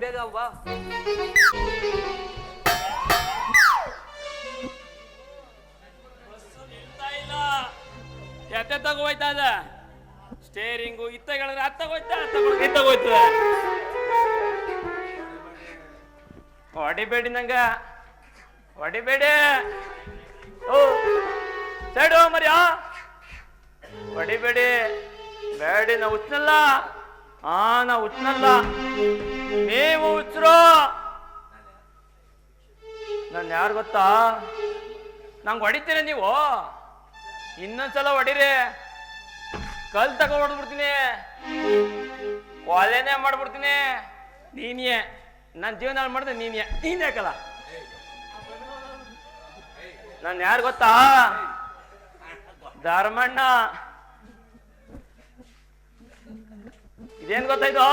ಬೇಗ ಬಾ ಎತ್ತೆ ತಗೋಯ್ತಾ ಅದ? ಸ್ಟೇರಿಂಗು ಇತ್ತಗಳಿದ್ರೆ ಅತ್ತ ಹೋಯ್ತಾ? ಅತ್ತ ಇತ್ತ ಹೋಯ್ತದ ಹೊಡಿಬೇಡಿ ನಂಗ. ಹೊಡಿಬೇಡಿ. ಓ, ಸೈಡು ಮರಿಯಾ. ಹೊಡಿಬೇಡಿ. ಬೇಡಿ ನಾ ಹುಚ್ಚನಲ್ಲ. ಆ ನಾ ಉಚ್ಚನಲ್ಲ. ನೀವು ಉಚ್ಚರೋ. ನಾನು ಯಾರು ಗೊತ್ತಾ? ನಂಗೆ ಹೊಡಿತೀರ ನೀವು? ಇನ್ನೊಂದ್ಸಲ ಹೊಡಿರಿ. ಕಲ್ ತಗೋ ಹೊಡೆದ್ಬಿಡ್ತೀನಿ. ಕೊಲೆನೇ ಮಾಡ್ಬಿಡ್ತೀನಿ. ನೀನೇ ನನ್ನ ಜೀವನ ಮಾಡಿದೆ ನೀನೇ ನೀನ್ ಯಾಕಲ್ಲ ನಾನು ಯಾರು ಗೊತ್ತಾ? ಧರ್ಮಣ್ಣ. ಇದೇನ್ ಗೊತ್ತಾಯ್ತು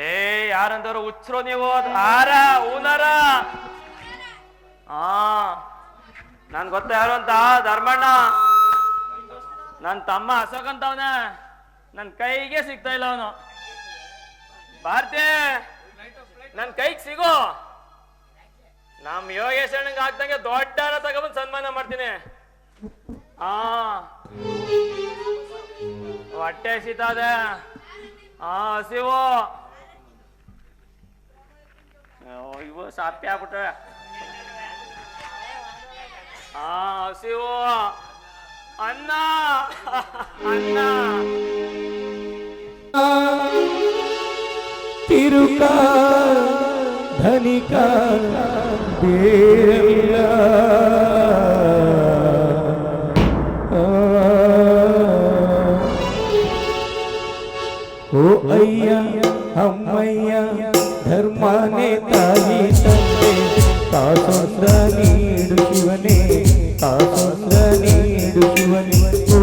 ಏ ಯಾರಂದವ್ರು ಹುಚ್ಚರು ನೀವು? ಹಾರ ಊನರ ಆ, ನನ್ ಗೊತ್ತ ಯಾರು ಅಂತ? ಧರ್ಮಣ್ಣ. ನನ್ ತಮ್ಮ ಅಶೋಕ್ ಅಂತವನ. ನನ್ ಕೈಗೆ ಸಿಗ್ತಾ ಇಲ್ಲ ಅವನು. ಭಾರತಿ ನನ್ ಕೈಗೆ ಸಿಗು. ನಮ್ ಯೋಗೇಶ್ ಅಣ್ಣಂಗೆ ಆಗ್ದಂಗೆ ದೊಡ್ಡ ತಗೊಂಡ್ ಸನ್ಮಾನ ಮಾಡ್ತೀನಿ. ಹಾ ಹೊಟ್ಟೆ ಸಿತಾದ ಆ ಹಸಿವು. ಇವು ಸಾಪ್ಯ ಆಗ್ಬಿಟ್ಟ ಆ ಹಸಿವು. ಅನ್ನ. ಅನ್ನ. ತಿರುಕ ಧನಿಕ ಬೇರಿಲ್ಲ. ಕಾಸೊಂದ ನೀಡು ಶಿವನೇ ಕಾಸೊಂದ ನೀಡು ಶಿವನೇ ಓ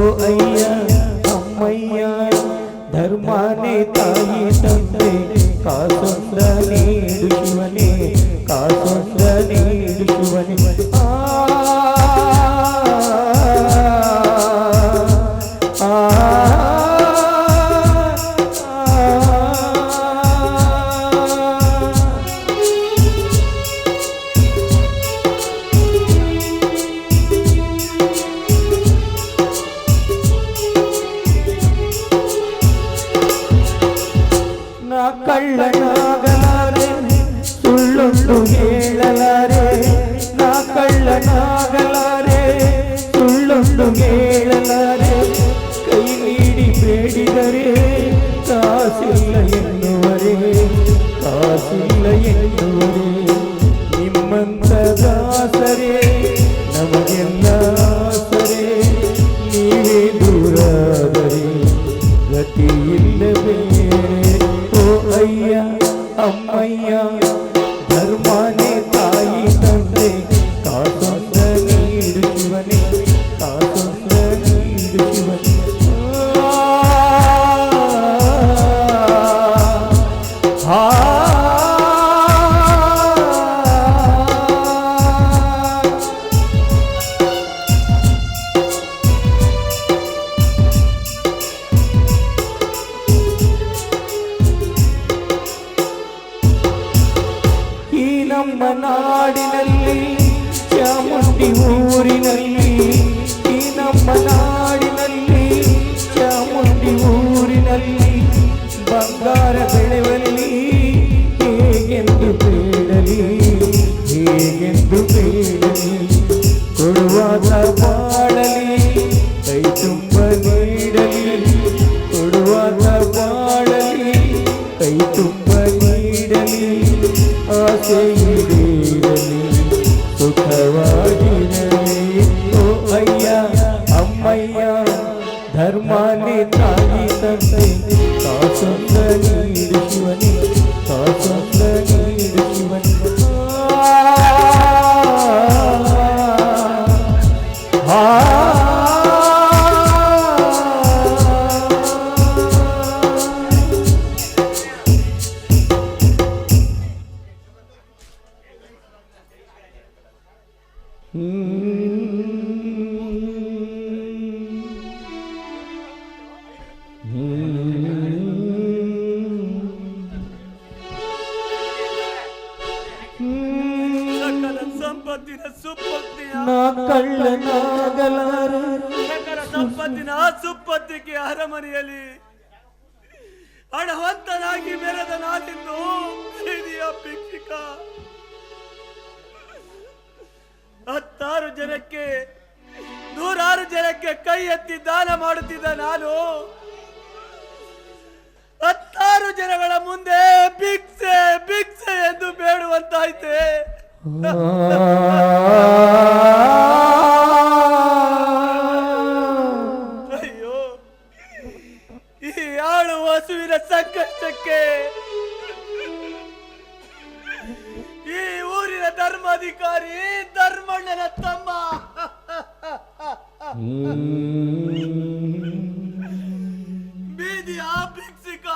ಎತ್ತಿ ದಾನ ಮಾಡುತ್ತಿದ್ದ ನಾನು. ಹತ್ತಾರು ಜನಗಳ ಮುಂದೆ ಭಿಕ್ಷೆ ಭಿಕ್ಷೆ ಎಂದು ಬೇಡುವಂತಾಯ್ತೆ. ಅಯ್ಯೋ, ಈ ಆಳು ಹಸುವಿನ ಸಂಕಷ್ಟಕ್ಕೆ ಈ ಊರಿನ ಧರ್ಮಾಧಿಕಾರಿ ಧರ್ಮಣ್ಣನ ತಮ್ಮ ಬೀದಿಯ ಭಿಕ್ಷುಕ.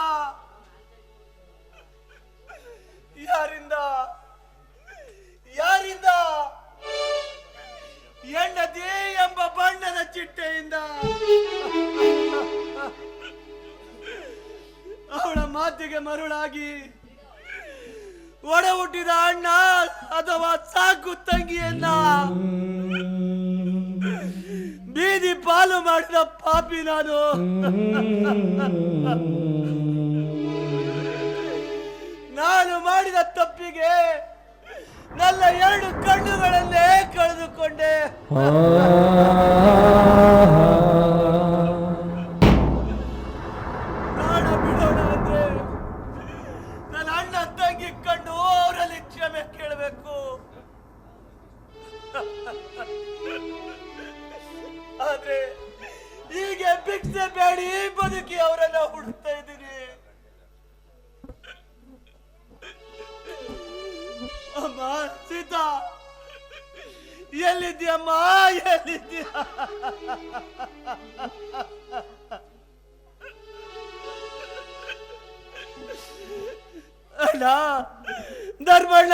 ಯಾರಿಂದ? ಯಾರಿಂದ? ಹೆಂಡತಿ ಎಂಬ ಬಣ್ಣದ ಚಿಟ್ಟೆಯಿಂದ. ಅವಳ ಮಾತಿಗೆ ಮರುಳಾಗಿ ಒಡ ಹುಟ್ಟಿದ ಅಣ್ಣ ಅಥವಾ ಸಾಕು ತಂಗಿಯನ್ನ. ಪಾಲು ಮಾಡಿದ ಪಾಪಿ ನಾನು. ನಾನು ಮಾಡಿದ ತಪ್ಪಿಗೆ ನನ್ನ ಎರಡು ಕಣ್ಣುಗಳನ್ನೇ ಕಳೆದುಕೊಂಡೆ. ಪ್ರಾಣ ಬಿಡೋಣ ಅಂದ್ರೆ ನನ್ನ ಅಣ್ಣ ತಂಗಿ ಕಂಡು ಅವರಲ್ಲಿ ಕ್ಷಮೆ ಕೇಳಬೇಕು. ಆದ್ರೆ ಹೀಗೆ ಭಿಕ್ಷೆ ಬೇಡಿ ಬದುಕಿ ಅವರನ್ನ ಹುಡುಕ್ತಾ ಇದ್ದೀನಿ. ಅಮ್ಮ, ಸೀತಾ ಎಲ್ಲಿದ್ಯಮ್ಮ ಎಲ್ಲಿದ್ಯಾ ಅಣ್ಣ, ಧರ್ಮಣ್ಣ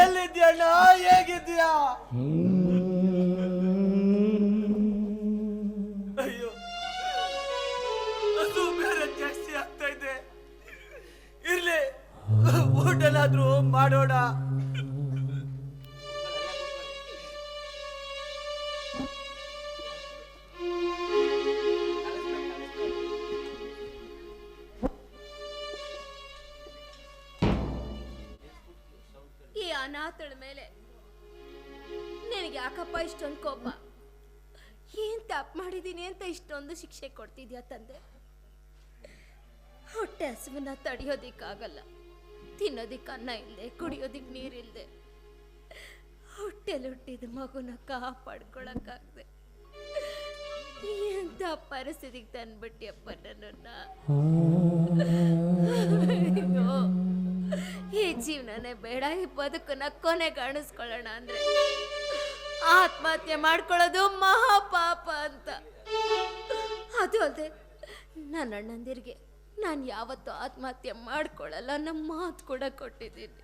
ಎಲ್ಲಿದ್ಯಣ್ಣ ಹೇಗಿದ್ಯಾ ತಪ್ಪು ಮಾಡಿದ್ದೀನಿ ಅಂತ ಇಷ್ಟೊಂದು ಶಿಕ್ಷೆ ಕೊಡ್ತಿದ್ಯಾ ತಂದೆ? ಹೊಟ್ಟೆ ಹಸುವನ್ನ ತಡೆಯೋದಿಕ್ಕಾಗಲ್ಲ. ತಿನ್ನೋದಿಕ್ಕೆ ಅನ್ನ ಇಲ್ಲದೆ ಕುಡಿಯೋದಿಕ್ ನೀರಿಲ್ದೆ ಹೊಟ್ಟೆಲಿ ಹುಟ್ಟಿದ ಮಗುನ ಕಾಪಾಡ್ಕೊಳಕ್ಕಾಗದೆ. ಎಂತ ಪರಿಸ್ಥಿತಿಗೆ ತಂದ್ಬಿಟ್ಟಿಯಪ್ಪ ನನ್ನನ್ನ? ಈ ಜೀವನನೇ ಬೇಡ. ಈ ಬದುಕನ್ನ ಕೊನೆ ಕಾಣಿಸ್ಕೊಳ್ಳೋಣ ಅಂದ್ರೆ. ಆತ್ಮಹತ್ಯೆ ಮಾಡ್ಕೊಳ್ಳೋದು ಮಹಾಪಾಪ ಅಂತ. ಅದು ಅಲ್ಲದೆ ನನ್ನ ಅಣ್ಣಂದಿರಿಗೆ ನಾನು ಯಾವತ್ತೂ ಆತ್ಮಹತ್ಯೆ ಮಾಡ್ಕೊಳ್ಳಲ್ಲ ನಮ್ಮ ಮಾತು ಕೂಡ ಕೊಟ್ಟಿದ್ದೀನಿ.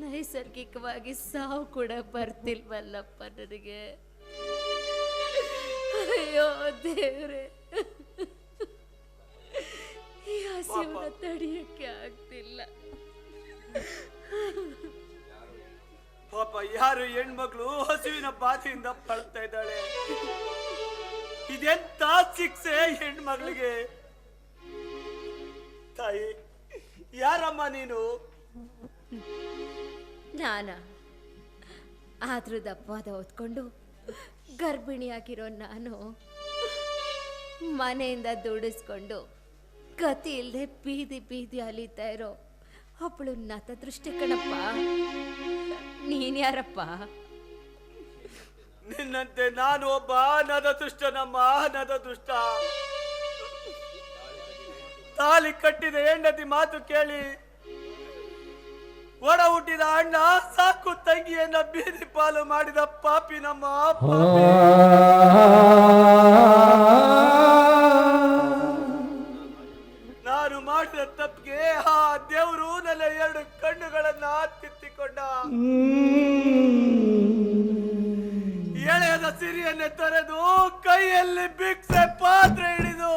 ನೈಸರ್ಗಿಕವಾಗಿ ಸಾವು ಕೂಡ ಬರ್ತಿಲ್ವಲ್ಲಪ್ಪ ನನಗೆ. ಅಯ್ಯೋ ದೇವ್ರೆ. ಹಸಿವನ್ನ ತಡೆಯಕ್ಕೆ ಆಗ್ತಿಲ್ಲ. ಪಾಪ ಯಾರು ಹೆಣ್ಮಕ್ಳು ಹಸುವಿನ ಬಾಧೆಯಿಂದ ಪಡ್ತಾ ಇದ್ದಾಳೆ? ಇದೆಂತ ಶಿಕ್ಷೆ ಹೆಣ್ಮಗಳಿಗೆ? ತಾಯಿ, ಯಾರಮ್ಮ ನೀನು? ನಾನ ಆದ್ರೂ ದಪ್ಪವಾದ ಹೊತ್ಕೊಂಡು ಗರ್ಭಿಣಿಯಾಗಿರೋ ನಾನು ಮನೆಯಿಂದ ದುಡಿಸ್ಕೊಂಡು ಗತಿ ಇಲ್ಲದೆ ಬೀದಿ ಬೀದಿ ಅಲಿತಾ ಇರೋ ಅವಳು ನತ ದೃಷ್ಟಿ ಕಣಪ್ಪ. ನೀನ್ ಯಾರಪ್ಪ? ನಿನ್ನಂತೆ ನಾನು ಒಬ್ಬ ನದ ದುಷ್ಟನಮ್ಮ ನದ ದುಷ್ಟ. ತಾಲಿ ಕಟ್ಟಿದ ಹೆಂಡತಿ ಮಾತು ಕೇಳಿ ಒಡ ಹುಟ್ಟಿದ ಅಣ್ಣ ಸಾಕು ತಂಗಿಯನ್ನ ಬೀದಿ ಪಾಲು ಮಾಡಿದ ಪಾಪಿ ನಮ್ಮ ಪಾಪಿ. ನಾನು ಮಾಡಿದ ತಪ್ಪಿಗೆ ಆ ದೇವರು ನನ್ನ ಎರಡು ಕಣ್ಣುಗಳನ್ನ ತಿತ್ತಿಕೊಂಡ. ಕೈಯನ್ನ ತೊರೆದು ಕೈಯಲ್ಲಿ ಭಿಕ್ಷೆ ಪಾತ್ರೆ ಹಿಡಿದು.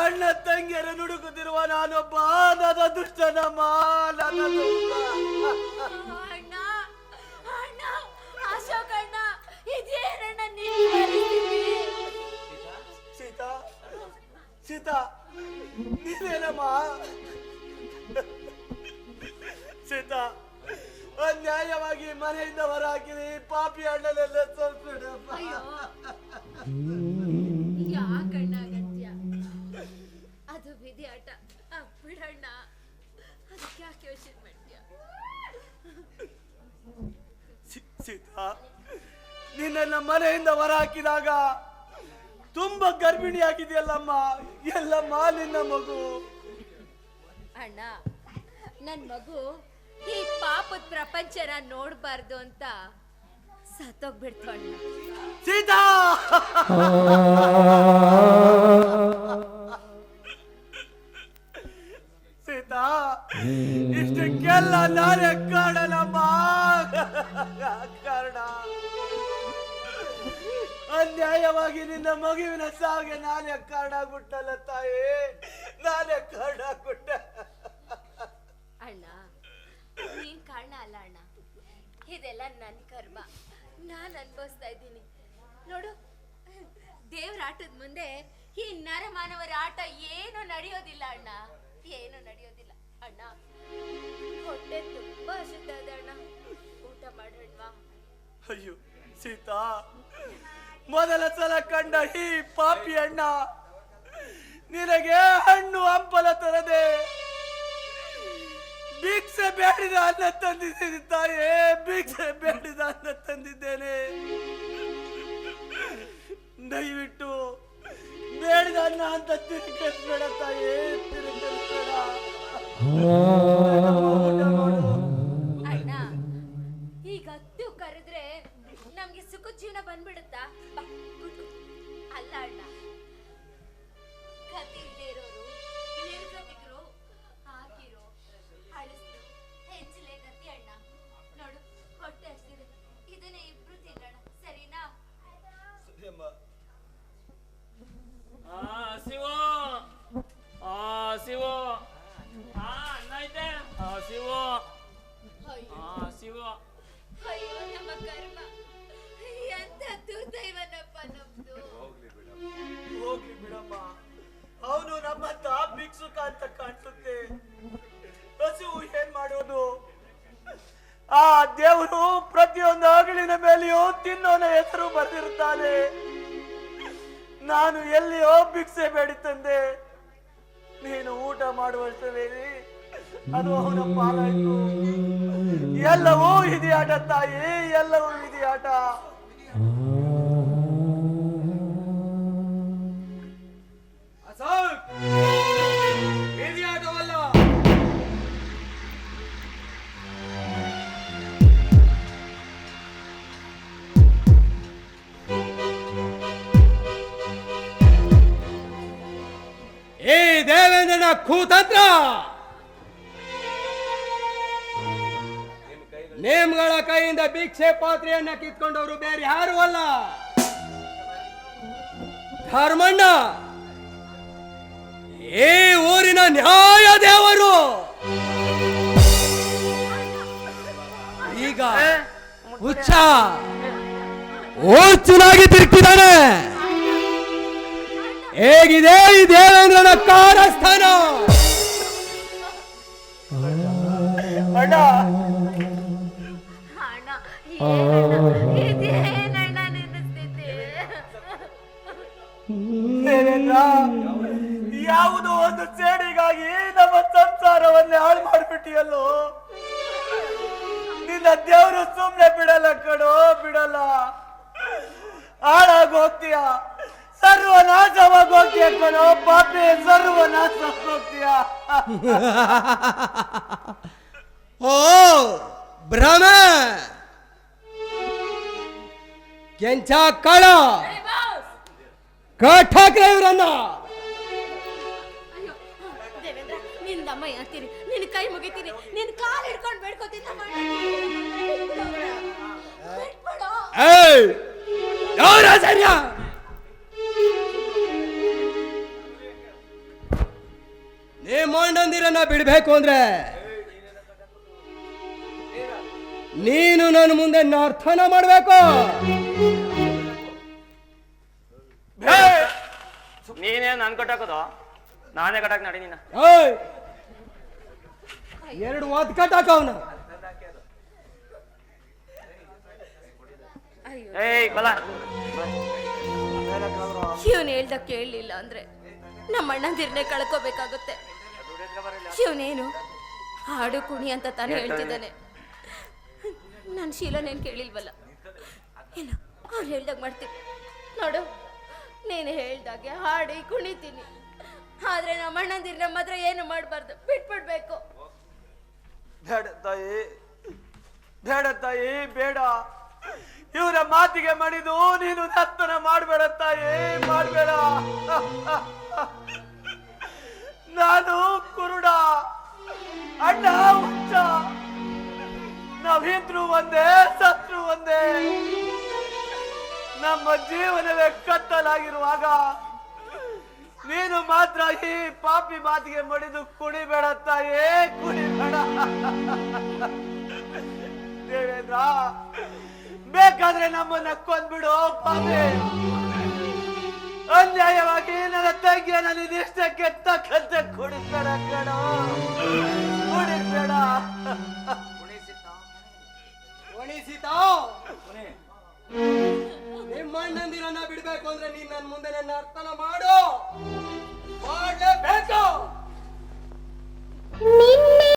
ಅಣ್ಣ ತಂಗಿಯರ ನುಡುಕುತ್ತಿರುವ ನಾನೊಬ್ಬ ನದ ದುಷ್ಟನ ನದ ಸೀತಾ ಸೀತಾ ಸೀತಾ ಅನ್ಯಾಯವಾಗಿ ಮನೆಯಿಂದ ಹೊರ ಹಾಕಿರಿ ಪಾಪಿ ಅಣ್ಣನೆಲ್ಲ ಸೋಲ್ಸ್ಬಿಡಪ್ಪ ಅಯ್ಯೋ. ಯಾಕಣ್ಣ ಅಗತ್ಯ. ಅದು ವಿಧಿ ಆಟ ಆ, ಬಿಡಣ್ಣ. ಅದಕ್ಕೆ ಯಾಕೆ ಯೋಚನೆ ಮಾಡ್ತೀಯ? ಸಿ- ಸೀತಾ ನಿನ್ನನ್ನ ಮನೆಯಿಂದ ಹೊರ ಹಾಕಿದಾಗ ತುಂಬಾ ಗರ್ಭಿಣಿಯಾಗಿದೆಯಲ್ಲಮ್ಮ. ಎಲ್ಲಮ್ಮ ನಿನ್ನ ಮಗು. ಅಣ್ಣ ನನ್ನ ಮಗು ಈ ಪಾಪದ ಪ್ರಪಂಚನ ನೋಡಬಾರ್ದು ಅಂತ ಸತ್ತೋಗ್ಬಿಡ್ತು ಸೀತಾ! ಸೀತಾ, ಇಷ್ಟಕ್ಕೆಲ್ಲ ನಾನೇ ಕಾರಣನಮ್ಮ ಕಾರಣ? ಅನ್ಯಾಯವಾಗಿ ನಿನ್ನ ಮಗುವಿನ ಸಾವಿಗೆ ನಾನೇ ಕಾರಣ ಆಗ್ಬಿಟ್ಟಲ್ಲ ತಾಯಿ. ನಾನೇ ಕಾರಣ ಆಗ್ಬಿಟ್ಟ ಅಣ್ಣ ನೀನ್ ಕಾರಣ ಅಲ್ಲ ಅಣ್ಣ ಇದೆಲ್ಲ ನನ್ನ ಕರ್ಮ. ನಾನ್ ಅನುಭವಿಸ್ತಾ ಇದ್ದೀನಿ. ನೋಡು, ದೇವ್ರ ಆಟದ ಮುಂದೆ ಈ ನರಮಾನವರ ಆಟ ಏನು ನಡೆಯೋದಿಲ್ಲ ಅಣ್ಣ. ಏನು ನಡೆಯೋದಿಲ್ಲ. ಅಣ್ಣ, ಹೊಟ್ಟೆ ತುಂಬಾ ಹಸಿತದೆ ಅಣ್ಣ. ಊಟ ಮಾಡೋಣ್ವಾ ಅಯ್ಯೋ, ಸೀತಾ, ಮೊದಲ ಸಲ ಕಂಡ ಈ ಪಾಪಿ ಅಣ್ಣ. ನಿನಗೆ ಹಣ್ಣು ಹಂಪಲ ತರದೆ. ಭಿಕ್ಷೆ ಬೇಡಿದ ಅನ್ನ ತಂದಿದ್ದೀನಿ ತಾಯೇ ಭಿಕ್ಷೆ ಬೇಡಿದ ಅನ್ನ ತಂದಿದ್ದೇನೆ ದಯವಿಟ್ಟು ಬೇಡಿದ ಅನ್ನ ಅಂತ ತಿರುಗಿಸ್ಬೇಡ ತಾಯೇ ತಿರುಗಿಸ್ಬೇಡ ಭಿಕ್ಷುಕ ಅಂತ ಕಾಣಿಸುತ್ತೆ. ಹಸಿವು ಏನ್ ಮಾಡೋದು? ಆ ದೇವರು ಪ್ರತಿಯೊಂದು ಅಗಳಿನ ಮೇಲೆಯೂ ತಿನ್ನೋನ ಹೆಸರು ಬರೆದಿರುತ್ತಾನೆ. ನಾನು ಎಲ್ಲಿಯೋ ಭಿಕ್ಷೆ ಬೇಡಿ ತಂದೆ. ನೀನು ಊಟ ಮಾಡುವಷ್ಟರಲ್ಲಿ ಅದು ಅವನ ಪಾಲಾಯ್ತು. ಎಲ್ಲವೂ ಇದೆಯಾಟ ತಾಯಿ, ಎಲ್ಲವೂ ವಿಧಿಯಾಟ ಕೂತಂತ್ರ. ನೇಮ್ಗಳ ಕೈಯಿಂದ ಭಿಕ್ಷೆ ಪಾತ್ರೆಯನ್ನ ಕಿತ್ಕೊಂಡವರು ಬೇರೆ ಯಾರು ಅಲ್ಲ. ಧರ್ಮಣ್ಣ. ಈ ಊರಿನ ನ್ಯಾಯ ದೇವರು. ಈಗ ಹುಚ್ಚ. ಚುನಾಗಿ ತಿರುಗ್ತಿದ್ದಾನೆ ಹೇಗಿದೆ ಈ ದೇವೇಂದ್ರನ ಕಾರಸ್ಥಾನ ಯಾವುದೋ ಒಂದು ಸೇಡಿಗಾಗಿ ನಮ್ಮ ಸಂಸಾರವನ್ನೇ ಹಾಳು ಮಾಡಿಬಿಟ್ಟಿಯಲ್ಲೋ? ನಿನ್ನ ದೇವರು ಸುಮ್ಮನೆ ಬಿಡಲ್ಲ ಕಡೋ ಬಿಡಲ್ಲ. ಹಾಳಾಗಿ ಹೋಗ್ತೀಯ ಸರ್ವನಾಶವಾಗಿ ಹೋಗ್ತೀಯ ಕಣೋ ಪಾಪಿ ಸರ್ವನಾಶವಾಗಿ ಹೋಗ್ತೀಯ ಓ ಭ್ರಮ! ಕೆಂಚ ಕಳ! ಕಟ್ಟಾಕ್ರೆ ಇವರನ್ನ! ಅಯ್ಯೋ ದೇವೇಂದ್ರ ನಿನ್ ದಮ್ಮ ಅಂತೀನಿ ನಿನ್ ಕೈ ಮುಗಿತೀನಿ ನಿನ್ ಕಾಲ್ ಹಿಡ್ಕೊಂಡು ಬೇಡ್ಕೋತೀನಿ. ಏಯ್ ಯಾರ ಸರಿಯ ನಿಮ್ಮ ಅಣ್ಣಂದಿರನ್ನ ಬಿಡಬೇಕು ಅಂದ್ರೆ? ನೀನು ನನ್ನ ಮುಂದೆ ನರ್ತನ ಮಾಡ್ಬೇಕು. ನೀನೇನು ಕಟ್ಟಾಕೋದು? ನಾನೇ ಕಟ್ಟಾಕ್ ನಡಿ ನೀನ. ಎರಡು ಒದ್ ಕಟ್ಟಾಕ ಅವನ. ಏಯ್ ಬಲ. ಇವನು ಹೇಳ್ದ ಕೇಳಲಿಲ್ಲ ಅಂದ್ರೆ. ನಮ್ಮ ಅಣ್ಣಂದಿರ್ನೆ ಕಳ್ಕೋಬೇಕಾಗುತ್ತೆ. ಇವನೇನು ಹಾಡು ಕುಣಿ ಅಂತ ತಾನೇ ಹೇಳ್ತಿದ್ದಾನೆ. ನಾನು ಶೀಲನೇನು ಕೇಳಿಲ್ವಲ್ಲ? ಇಲ್ಲ ಅವ್ರು ಹೇಳ್ದಾಗ ಮಾಡ್ತೀನಿ. ನೋಡು ನೀನು ಹೇಳ್ದಾಗೆ ಹಾಡಿ ಕುಣಿತೀನಿ. ಆದ್ರೆ ನಮ್ಮ ಮಾತ್ರ ನಮ್ಮ ಹತ್ರ ಏನು ಮಾಡಬಾರ್ದು? ಬಿಟ್ಬಿಡ್ಬೇಕು. ಬೇಡ ತಾಯಿ ಬೇಡ ತಾಯಿ ಬೇಡ. ಇವರ ಮಾತಿಗೆ ಮಣಿದು ನೀನು ನರ್ತನ ಮಾಡಬೇಡ ತಾಯಿ ಮಾಡಬೇಡ. ನಾನು ಕುರುಡ, ಅಣ್ಣ ಹುಚ್ಚ. ನಾವಿದ್ರು ಒಂದೇ ಸತ್ರು ಒಂದೇ. ನಮ್ಮ ಜೀವನವೇ ಕತ್ತಲಾಗಿರುವಾಗ ನೀನು ಮಾತ್ರ ಈ ಪಾಪಿ ಮಾತಿಗೆ ಮಡಿದು ಕುಡಿಬೇಡ ತಾಯೇ ಕುಡಿಬೇಡ ದೇವೇಂದ್ರ, ಬೇಕಾದ್ರೆ ನಮ್ಮನ್ನ ಕೊಂದ್ಬಿಡು, ಪಾಪಿ. ಅನ್ಯಾಯವಾಗಿ ನನ್ನ ತಂಗಿಯ ನನ್ನ ಇಷ್ಟಕ್ಕೆ ತಕ್ಕಂತೆ ಕುಡಿಸ್ಬೇಡ ಕಣ. ಕುಡಿಸ್ಬೇಡ ನಿಮ್ಮಣ್ಣಂದಿರನ್ನ ನಿಮ್ಮ ಅಣ್ಣಂದಿರನ್ನ ಬಿಡ್ಬೇಕು ಅಂದ್ರೆ ನೀನ್ ನನ್ ಮುಂದೆ ನನ್ನ ಅರ್ಥನ ಮಾಡು. ಮಾಡಬೇಕು ನಿನ್ನ